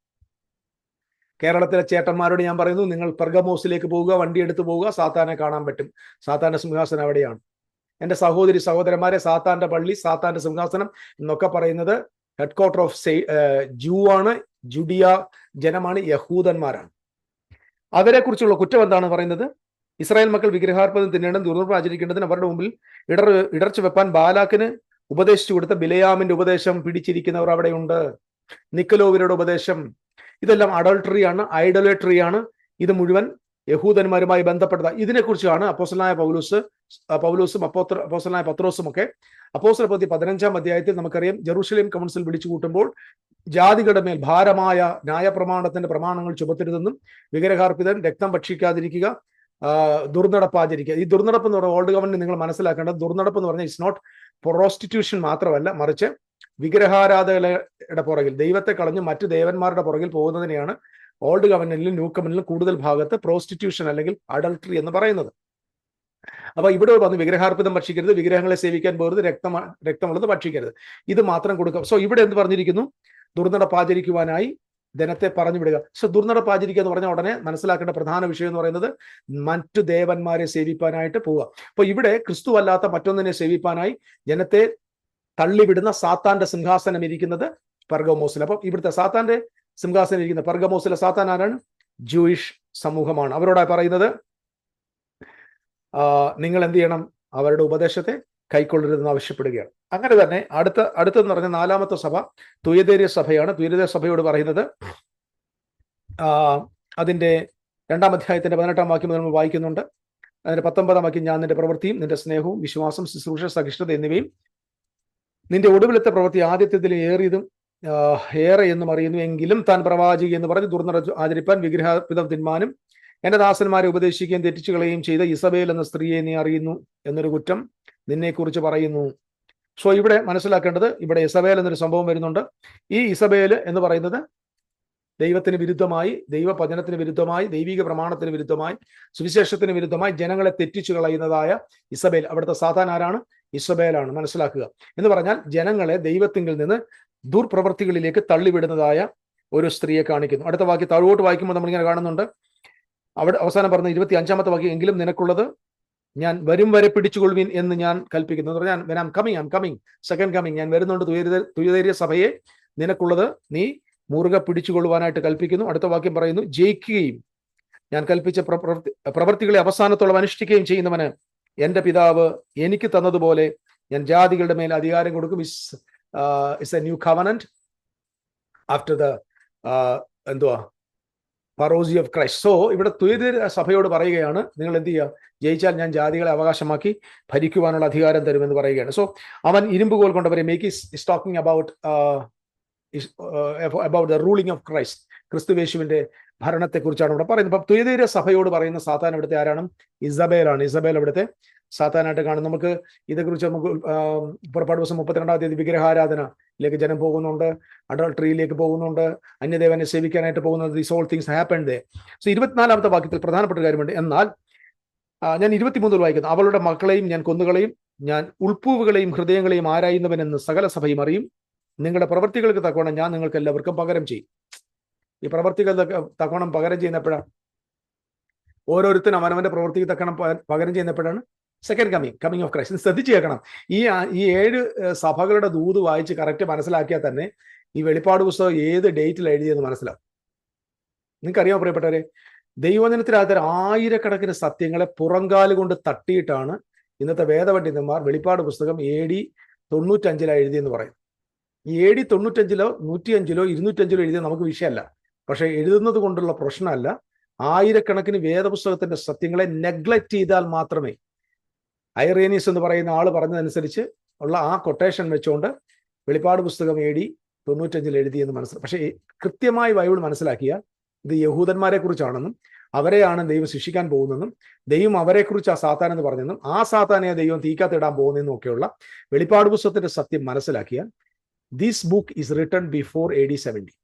കേരളത്തിലെ ചേട്ടന്മാരോട് ഞാൻ പറയുന്നു നിങ്ങൾ പെർഗമോസിലേക്ക് പോവുക വണ്ടി എടുത്ത് പോവുക സാത്താനെ കാണാൻ പറ്റും. സാത്താന്റെ സിംഹാസനം അവിടെയാണ്. എന്റെ സഹോദരി സഹോദരന്മാരെ സാത്താന്റെ പള്ളി സാത്താന്റെ സിംഹാസനം എന്നൊക്കെ പറയുന്നത് ഹെഡ് ക്വാർട്ടർ ഓഫ് സെ ജൂ ആണ് ജുഡിയ ജനമാണ് യഹൂദന്മാരാണ്. അവരെ കുറിച്ചുള്ള കുറ്റം എന്താണ് പറയുന്നത്? ഇസ്രായേൽ മക്കൾ വിഗ്രഹാർപ്പതം തിന്നേണ്ടത് ദുർനടപ്പ് ആചരിക്കേണ്ടതിന് അവരുടെ മുമ്പിൽ ഇടർ ഇടർച്ച വെപ്പാൻ ബാലാക്കിന് ഉപദേശിച്ചു കൊടുത്ത ബിലയാമിന്റെ ഉപദേശം പിടിച്ചിരിക്കുന്നവർ അവിടെയുണ്ട്. നിക്കലോവിനോട് ഉപദേശം. ഇതെല്ലാം അഡൾട്ടറി ആണ് ഐഡലേറ്ററി ആണ്. ഇത് മുഴുവൻ യഹൂദന്മാരുമായി ബന്ധപ്പെട്ടത്. ഇതിനെക്കുറിച്ചാണ് അപ്പോസലായ പൗലൂസ് പൗലൂസും അപ്പോത്ര അപ്പോസലായ പത്രോസും ഒക്കെ അപ്പോസല പ്രതി പതിനഞ്ചാം അധ്യായത്തിൽ നമുക്കറിയാം ജെറൂസലേം കൗൺസിൽ വിളിച്ചു കൂട്ടുമ്പോൾ ജാതികളുടെ മേൽ ഭാരമായ ന്യായപ്രമാണത്തിന്റെ പ്രമാണങ്ങൾ ചുമത്തരുതെന്നും വിഗ്രഹാർപ്പിതൻ രക്തം ഭക്ഷിക്കാതിരിക്കുക ദുർനടപ്പ് ആചരിക്കുക ഈ ദുർനടപ്പ് എന്ന് പറഞ്ഞാൽ ഓൾഡ് ഗവൺമെന്റ് നിങ്ങൾ മനസ്സിലാക്കേണ്ടത് ദുർനടപ്പ് എന്ന് പറഞ്ഞാൽ ഇറ്റ്സ് നോട്ട് പ്രോസ്റ്റിറ്റ്യൂഷൻ മാത്രമല്ല മറിച്ച് വിഗ്രഹാരാധകരുടെ പുറകിൽ ദൈവത്തെ കളഞ്ഞ് മറ്റു ദേവന്മാരുടെ പുറകിൽ പോകുന്നതിനെയാണ് ഓൾഡ് ഗവൺമെന്റിലും ന്യൂ ഗവൺമെന്റിലും കൂടുതൽ ഭാഗത്ത് പ്രോസ്റ്റിറ്റ്യൂഷൻ അല്ലെങ്കിൽ അഡൾട്ടറി എന്ന് പറയുന്നത്. അപ്പൊ ഇവിടെ വന്ന് വിഗ്രഹാർപ്പിതം ഭക്ഷിക്കരുത് വിഗ്രഹങ്ങളെ സേവിക്കാൻ പോകരുത് രക്തം രക്തമുള്ളത് ഭക്ഷിക്കരുത്. ഇത് മാത്രം കൊടുക്കുക സോ ഇവിടെ എന്ത് പറഞ്ഞിരിക്കുന്നു? ദുർനടപ്പ് ആചരിക്കുവാനായി ജനത്തെ പറഞ്ഞു വിടുക. സോ ദുർനടപ്പ് ആചരിക്കുക എന്ന് പറഞ്ഞ ഉടനെ മനസ്സിലാക്കേണ്ട പ്രധാന വിഷയം എന്ന് പറയുന്നത് മറ്റു ദേവന്മാരെ സേവിപ്പാനായിട്ട് പോവുക. അപ്പൊ ഇവിടെ ക്രിസ്തു അല്ലാത്ത മറ്റൊന്നിനെ സേവിപ്പാനായി ജനത്തെ തള്ളിവിടുന്ന സാത്താന്റെ സിംഹാസനം ഇരിക്കുന്നത് പർഗോമോസിൽ അപ്പം ഇവിടുത്തെ സാത്താന്റെ സിംഹാസനം ഇരിക്കുന്ന പെർഗമോസിലെ സാത്താൻ ആരാണ്? ജൂയിഷ് സമൂഹമാണ്. അവരോടാ പറയുന്നത് നിങ്ങൾ എന്ത് ചെയ്യണം? അവരുടെ ഉപദേശത്തെ കൈക്കൊള്ളരുതെന്ന് ആവശ്യപ്പെടുകയാണ്. അങ്ങനെ തന്നെ അടുത്ത അടുത്തെന്ന് പറഞ്ഞ നാലാമത്തെ സഭ തുയതേരിയ സഭയാണ്. തുയതേരിയ സഭയോട് പറയുന്നത് ആ, അതിന്റെ രണ്ടാം അധ്യായത്തിന്റെ പതിനെട്ടാം വാക്യം നമ്മൾ വായിക്കുന്നുണ്ട്. അതിന്റെ പത്തൊമ്പതാം വാക്യം ഞാൻ നിന്റെ പ്രവൃത്തിയും നിന്റെ സ്നേഹവും വിശ്വാസം ശുശ്രൂഷ സഹിഷ്ണുത എന്നിവയും നിന്റെ ഒടുവിലത്തെ പ്രവൃത്തി ആദ്യത്തെ ഏറിയതും ഏറെ എന്നും അറിയുന്നു എങ്കിലും താൻ പ്രവാചകി എന്ന് പറഞ്ഞ് ദുർനട ആചരിപ്പാൻ വിഗ്രഹപിതം തിന്മാനും എന്റെ ദാസന്മാരെ ഉപദേശിക്കുകയും തെറ്റിച്ചു കളയുകയും ചെയ്ത ഇസബേൽ എന്ന സ്ത്രീയെ നീ അറിയുന്നു എന്നൊരു കുറ്റം നിന്നെക്കുറിച്ച് പറയുന്നു. സോ ഇവിടെ മനസ്സിലാക്കേണ്ടത് ഇവിടെ ഇസബേൽ എന്നൊരു സംഭവം വരുന്നുണ്ട്. ഈ ഇസബേൽ എന്ന് പറയുന്നത് ദൈവത്തിന് വിരുദ്ധമായി ദൈവപചനത്തിന് വിരുദ്ധമായി ദൈവിക പ്രമാണത്തിന് വിരുദ്ധമായി സുവിശേഷത്തിന് വിരുദ്ധമായി ജനങ്ങളെ തെറ്റിച്ചു കളയുന്നതായ ഇസബേൽ. അവിടുത്തെ സാധാരണ ആരാണ്? ഇസബേലാണ്. മനസ്സിലാക്കുക. എന്ന് പറഞ്ഞാൽ ജനങ്ങളെ ദൈവത്തിങ്കിൽ നിന്ന് ദുർപ്രവൃത്തികളിലേക്ക് തള്ളിവിടുന്നതായ ഒരു സ്ത്രീയെ കാണിക്കുന്നു. അടുത്ത വാക്യം താഴോട്ട് വായിക്കുമ്പോൾ നമ്മളിങ്ങനെ കാണുന്നുണ്ട്. അവിടെ അവസാനം പറഞ്ഞ ഇരുപത്തി അഞ്ചാമത്തെ വാക്യം എങ്കിലും നിനക്കുള്ളത് ഞാൻ വരും വരെ പിടിച്ചുകൊള്ളുവിൻ എന്ന് ഞാൻ കൽപ്പിക്കുന്നു. എന്ന് പറഞ്ഞാൽ ഞാൻ coming am coming second coming ഞാൻ വരുന്നുണ്ട് തുയര തുയതേരിയ സഭയെ. നിനക്കുള്ളത് നീ മുറുകെ പിടിച്ചുകൊള്ളുവാനായിട്ട് കൽപ്പിക്കുന്നു. അടുത്ത വാക്യം പറയുന്നു ജയിക്കുകയും ഞാൻ കൽപ്പിച്ച പ്രവൃത്തി പ്രവൃത്തികളെ അവസാനത്തോളം അനുഷ്ഠിക്കുകയും ചെയ്യുന്നവന് എന്റെ പിതാവ് എനിക്ക് തന്നതുപോലെ ഞാൻ ജാതികളുടെ മേൽ അധികാരം കൊടുക്കും. Is is a new covenant after the എന്തുവാ? പറോസി ഓഫ് ക്രൈസ്റ്റ് സോ ഇവിടെ തുയര സഭയോട് പറയുകയാണ്. നിങ്ങൾ എന്ത് ചെയ്യുക? ജയിച്ചാൽ ഞാൻ ജാതികളെ അവകാശമാക്കി ഭരിക്കുവാനുള്ള അധികാരം തരുമെന്ന് പറയുകയാണ്. സോ അവൻ ഇരുമ്പ് കോൽ കൊണ്ടവരെ make is talking about about the ruling of Christ ക്രിസ്തുവേശുവിന്റെ ഭരണത്തെക്കുറിച്ചാണ് ഇവിടെ പറയുന്നത്. അപ്പം തുയതീര സഭയോട് പറയുന്ന സാധാരണ ഇവിടുത്തെ ആരാണ്? ഇസബേലാണ്. ഇസബേൽ ഇവിടുത്തെ സാത്താനായിട്ട് കാണും. നമുക്ക് ഇതേക്കുറിച്ച് നമുക്ക് പുറപ്പാട് ദിവസം മുപ്പത്തിരണ്ടാം തീയതി വിഗ്രഹാരാധനയിലേക്ക് ജനം പോകുന്നുണ്ട്. അഡൾട്ടറിയിലേക്ക് പോകുന്നുണ്ട്. അന്യദേവനെ സേവിക്കാനായിട്ട് പോകുന്നത് this all things happen they so ഇരുപത്തിനാലാമത്തെ വാക്യത്തിൽ പ്രധാനപ്പെട്ട കാര്യമുണ്ട്. എന്നാൽ ഞാൻ ഇരുപത്തിമൂന്നിൽ വായിക്കുന്നു. അവളുടെ മക്കളെയും ഞാൻ കൊന്നുകളെയും ഞാൻ ഉൾപ്പൂവുകളെയും ഹൃദയങ്ങളെയും ആരായുന്നവനെന്ന് സകല സഭയും അറിയും. നിങ്ങളുടെ പ്രവർത്തികൾക്ക് തക്കോണം ഞാൻ നിങ്ങൾക്ക് എല്ലാവർക്കും പകരം ചെയ്യും. ഈ പ്രവർത്തികൾ തക്കോണം പകരം ചെയ്യുന്നപ്പോഴാണ് ഓരോരുത്തരും അവനവന്റെ പ്രവൃത്തിക്ക് തക്കണം പകരം ചെയ്യുന്നപ്പോഴാണ് second coming coming of Christ ശ്രദ്ധിച്ചു കേൾക്കണം ഈ ഈ ഏഴ് സഭകളുടെ ദൂത് വായിച്ച് കറക്റ്റ് മനസ്സിലാക്കിയാൽ തന്നെ ഈ വെളിപ്പാട് പുസ്തകം ഏത് ഡേറ്റിൽ എഴുതിയെന്ന് മനസ്സിലാവും. നിങ്ങൾക്കറിയാമോ പ്രിയപ്പെട്ടവരെ? ദൈവജനത്തിനകത്ത് ആയിരക്കണക്കിന് സത്യങ്ങളെ പുറങ്കാൽ കൊണ്ട് തട്ടിയിട്ടാണ് ഇന്നത്തെ വേദപണ്ഡിതന്മാർ വെളിപ്പാട് പുസ്തകം എ ഡി തൊണ്ണൂറ്റഞ്ചിലാണ് എഴുതിയെന്ന് പറയും ഈ എ ഡി തൊണ്ണൂറ്റഞ്ചിലോ നൂറ്റിയഞ്ചിലോ ഇരുന്നൂറ്റഞ്ചിലോ എഴുതിയത് നമുക്ക് വിഷയമല്ല. പക്ഷെ എഴുതുന്നത് കൊണ്ടുള്ള പ്രശ്നമല്ല. ആയിരക്കണക്കിന് വേദപുസ്തകത്തിന്റെ സത്യങ്ങളെ നെഗ്ലക്ട് ചെയ്താൽ മാത്രമേ ഐറേനിയസ് എന്ന് പറയുന്ന ആൾ പറഞ്ഞതനുസരിച്ച് ഉള്ള ആ കൊട്ടേഷൻ വെച്ചുകൊണ്ട് വെളിപ്പാട് പുസ്തകം എ ഡി തൊണ്ണൂറ്റഞ്ചിൽ എഴുതിയെന്ന് മനസ്സിലാക്കി പക്ഷേ കൃത്യമായി ബൈബിൾ മനസ്സിലാക്കിയാൽ ഇത് യഹൂദന്മാരെ കുറിച്ചാണെന്നും അവരെയാണ് ദൈവം ശിക്ഷിക്കാൻ പോകുന്നതെന്നും ദൈവം അവരെക്കുറിച്ച് ആ സാത്താൻ എന്ന് പറഞ്ഞെന്നും ആ സാത്താനെ ദൈവം തീക്കാത്തിടാൻ പോകുന്നതെന്നും ഒക്കെയുള്ള വെളിപ്പാട് പുസ്തകത്തിന്റെ സത്യം മനസ്സിലാക്കിയാൽ this book is return before A D seventy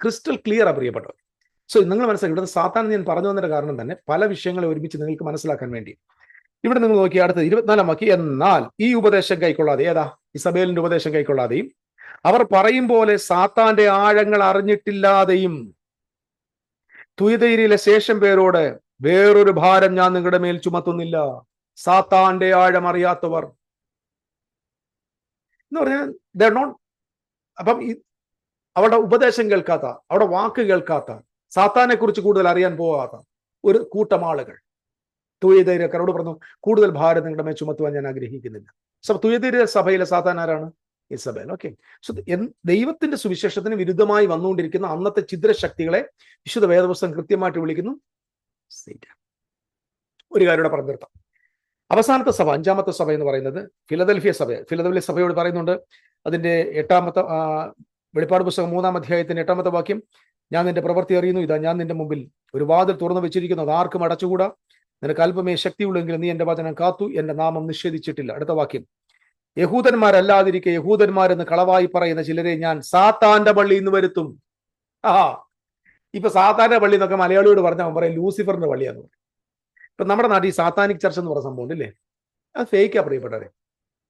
crystal clear പ്രിയപ്പെട്ടവർ. സോ നിങ്ങൾ മനസ്സിലാക്കി ഇവിടുന്ന് സാത്താൻ ഞാൻ പറഞ്ഞു വന്നതിന്റെ കാരണം തന്നെ പല വിഷയങ്ങളെ ഒരുമിച്ച് നിങ്ങൾക്ക് മനസ്സിലാക്കാൻ വേണ്ടി. ഇവിടെ നിങ്ങൾ നോക്കി അടുത്ത ഇരുപത്തിനാലാം വാക്യം എന്നാൽ ഈ ഉപദേശം കൈക്കൊള്ളാതെ ഏതാ? ഇസബേലിന്റെ ഉപദേശം കൈക്കൊള്ളാതെയും അവർ പറയും പോലെ സാത്താന്റെ ആഴങ്ങൾ അറിഞ്ഞിട്ടില്ലാതെയും തുയതൈരിയിലെ ശേഷം പേരോട് വേറൊരു ഭാരം ഞാൻ നിങ്ങളുടെ മേൽ ചുമത്തുന്നില്ല. സാത്താന്റെ ആഴം അറിയാത്തവർ. എന്ന് പറഞ്ഞാൽ ദ നോട്ട് അപ്പം ഈ അവിടെ ഉപദേശം കേൾക്കാത്ത അവിടെ വാക്ക് കേൾക്കാത്ത സാത്താനെ കുറിച്ച് കൂടുതൽ അറിയാൻ പോകാത്ത ഒരു കൂട്ടം ആളുകൾ. തുയതൈരക്കാരോട് പറഞ്ഞു കൂടുതൽ ഭാരം നിങ്ങളുടെ മേൽ ചുമത്തുവാൻ ഞാൻ ആഗ്രഹിക്കുന്നില്ല. സോ തുയതൈര സഭയിലെ സാത്താൻ ആരാണ്? ഇസബേൽ. ഓക്കെ. സോ ദൈവത്തിന്റെ സുവിശേഷത്തിന് വിരുദ്ധമായി വന്നുകൊണ്ടിരിക്കുന്ന അന്നത്തെ ചിദ്രശക്തികളെ വിശുദ്ധ വേദപുസ്തകം കൃത്യമായിട്ട് വിളിക്കുന്നു. ഒരു കാര്യം പറഞ്ഞു നിർത്താം. അവസാനത്തെ സഭ അഞ്ചാമത്തെ സഭ എന്ന് പറയുന്നത് ഫിലദൽഫിയ സഭ. ഫിലദൽഫിയ സഭയോട് പറയുന്നുണ്ട്. അതിന്റെ എട്ടാമത്തെ വെളിപ്പാട് പുസ്തകം മൂന്നാം അധ്യായത്തിന്റെ എട്ടാമത്തെ വാക്യം ഞാൻ നിന്റെ പ്രവൃത്തി അറിയുന്നു. ഇതാ ഞാൻ നിന്റെ മുമ്പിൽ ഒരു വാതിൽ തുറന്നു വെച്ചിരിക്കുന്നത് ആർക്കും അടച്ചുകൂടാ. നിനക്ക് അല്പമേ ശക്തിയുള്ളെങ്കിലും നീ എന്റെ വചനം കാത്തു. എന്റെ നാമം നിഷേധിച്ചിട്ടില്ല. അടുത്ത വാക്യം. യഹൂദന്മാരല്ലാതിരിക്കെ യഹൂദന്മാരെന്ന് കളവായി പറയുന്ന ചിലരെ ഞാൻ സാത്താന്റെ പള്ളി എന്ന് വരുത്തും. ആ ഇപ്പൊ സാത്താന്റെ പള്ളി എന്നൊക്കെ മലയാളിയോട് പറഞ്ഞാൽ അവൻ പറയും ലൂസിഫറിന്റെ പള്ളിയാന്ന് പറയും. ഇപ്പൊ നമ്മുടെ നാട്ടിൽ സാത്താനിക് ചർച്ച് എന്ന് പറഞ്ഞ സംഭവം ഇല്ലേ അത് ഫേക്കാ പ്രിയപ്പെട്ടവരെ.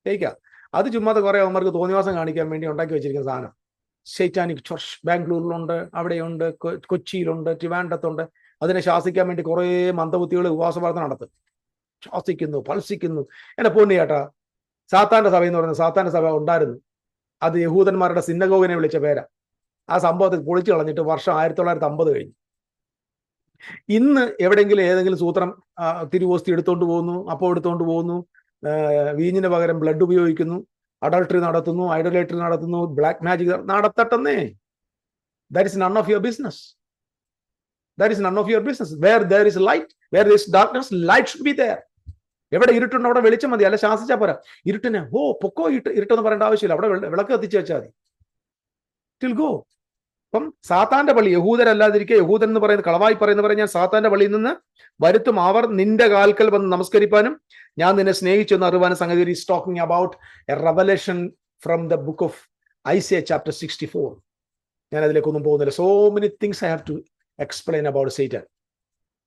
ഫേക്കാ അത് ചുമ്മാതെ കുറെ അവന്മാർക്ക് തോന്നിവാസം കാണിക്കാൻ വേണ്ടി ഉണ്ടാക്കി വെച്ചിരിക്കുന്ന സാധനം. സൈറ്റാനിക് ചർച്ച് ബാംഗ്ലൂരിലുണ്ട് അവിടെയുണ്ട് കൊച്ചിയിലുണ്ട് ട്രിവാൻഡത്തുണ്ട് അതിനെ ശാസിക്കാൻ വേണ്ടി കുറേ മന്ദബുദ്ധികൾ ഉപവാസവാർത്ത നടത്തും. ശാസിക്കുന്നു പൾസിക്കുന്നു. എന്നെ പൊന്നു ചേട്ടാ സാത്താന്റെ സഭ എന്ന് പറയുന്ന സാത്താന്റെ സഭ ഉണ്ടായിരുന്നു. അത് യഹൂദന്മാരുടെ സിന്നഗോഗിനെ വിളിച്ച പേരാ. ആ സംഭവത്തിൽ പൊളിച്ചു കളഞ്ഞിട്ട് വർഷം ആയിരത്തി തൊള്ളായിരത്തി അമ്പത് കഴിഞ്ഞു. ഇന്ന് എവിടെയെങ്കിലും ഏതെങ്കിലും സൂത്രം തിരുവോസ്തി എടുത്തോണ്ട് പോകുന്നു അപ്പോ എടുത്തോണ്ട് പോകുന്നു വീഞ്ഞിന് പകരം ബ്ലഡ് ഉപയോഗിക്കുന്നു അഡൾട്ടറി നടത്തുന്നു ഐഡലേറ്ററി നടത്തുന്നു black magic നടത്തട്ടെന്നേ. That is none of your business that is none of your business where there is light where is darkness light should be there എവിടെ ഇരുട്ടുണ്ടോ അവിടെ വെളിച്ചം മതി. അല്ല ശാസിച്ചാ പോരാ. ഇരുട്ടിനെ ഓ പൊക്കോ ഇട്ട് ഇരുട്ടെന്ന് പറയേണ്ട ആവശ്യമില്ല. അവിടെ വിളക്ക് കത്തിച്ച് വെച്ചാൽ മതി. ഗോ അപ്പം സാത്താന്റെ പള്ളി യഹൂദരല്ലാതിരിക്കെ യഹൂദൻ എന്ന് പറയുന്ന കളവായി പറയുന്ന ഞാൻ സാത്താന്റെ പള്ളിയിൽ നിന്ന് വരുത്തും. അവർ നിന്റെ കാൽക്കൽ വന്ന് നമസ്കരിപ്പാനും ഞാൻ നിന്നെ സ്നേഹിച്ചെന്ന് അറിവാനും സംഗതി is talking about a revelation from the book of Isaiah chapter sixty four ഞാൻ അതിലേക്കൊന്നും പോകുന്നില്ല. So many things I have to explain about seat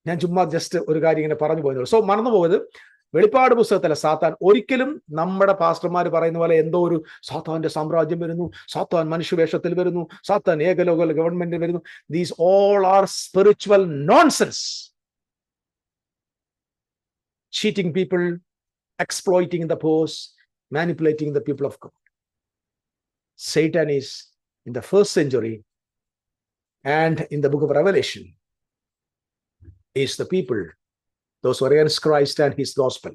ഞാൻ ചുമ്മാ ജസ്റ്റ് ഒരു കാര്യം ഇങ്ങനെ പറഞ്ഞു പോയത് സോ മറന്നു പോയത് വെളിപ്പാട് പുസ്തകത്തിലെ സാത്താൻ ഒരിക്കലും നമ്മുടെ പാസ്റ്റർമാർ പറയുന്ന പോലെ എന്തോ ഒരു സാത്താന്റെ സാമ്രാജ്യം വരുന്നു സാത്താൻ മനുഷ്യവേഷത്തിൽ വരുന്നു സാത്താൻ ഏകലോക ഗവൺമെന്റ് വരുന്നു these all are spiritual nonsense cheating people, exploiting the poor, manipulating the people of God. Satan is in the first century and in the book of Revelation is the people, those who are against Christ and his gospel.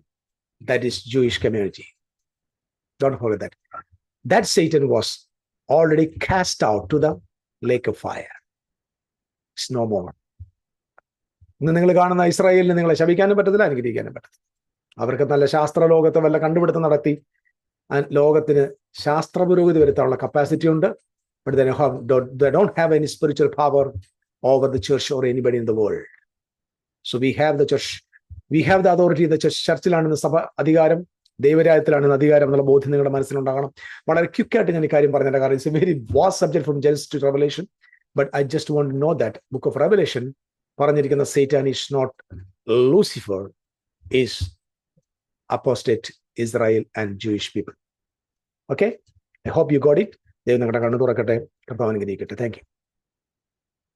That is Jewish community. Don't forget that. That Satan was already cast out to the lake of fire. It's no more. ഇന്ന് നിങ്ങൾ കാണുന്ന ഇസ്രായേലിന് നിങ്ങളെ ശപിക്കാനും പറ്റത്തില്ല അനുഗ്രഹിക്കാനും പറ്റത്തില്ല അവർക്ക് നല്ല ശാസ്ത്ര ലോകത്തെ വല്ല കണ്ടുപിടുത്തം നടത്തി ലോകത്തിന് ശാസ്ത്ര പുരോഗതി വരുത്താനുള്ള കപ്പാസിറ്റി ഉണ്ട് but they have they don't have any spiritual power over the church or anybody in the world so we have the church we have the authority എന്ന് the church ചർച്ചിലാണ് ഇന്ന് സഭ അധികാരം. ദൈവരാജ്യത്തിലാണ് ഇന്ന് അധികാരം എന്നുള്ള ബോധ്യം നിങ്ങളുടെ മനസ്സിലുണ്ടാകണം. വളരെ ക്യുക്കായിട്ട് ഞാൻ ഈ കാര്യം പറഞ്ഞതിന്റെ കാരണം it's a very vast subject from Genesis to Revelation but I just want know that book of Revelation പറഞ്ഞിരിക്കുന്ന Satan is not Lucifer is apostate Israel and Jewish people okay I hope you got it ദൈവം നിങ്ങളുടെ കണ്ണു തുറക്കട്ടെ കർത്താവ് അനുഗ്രഹിക്കട്ടെ. Thank you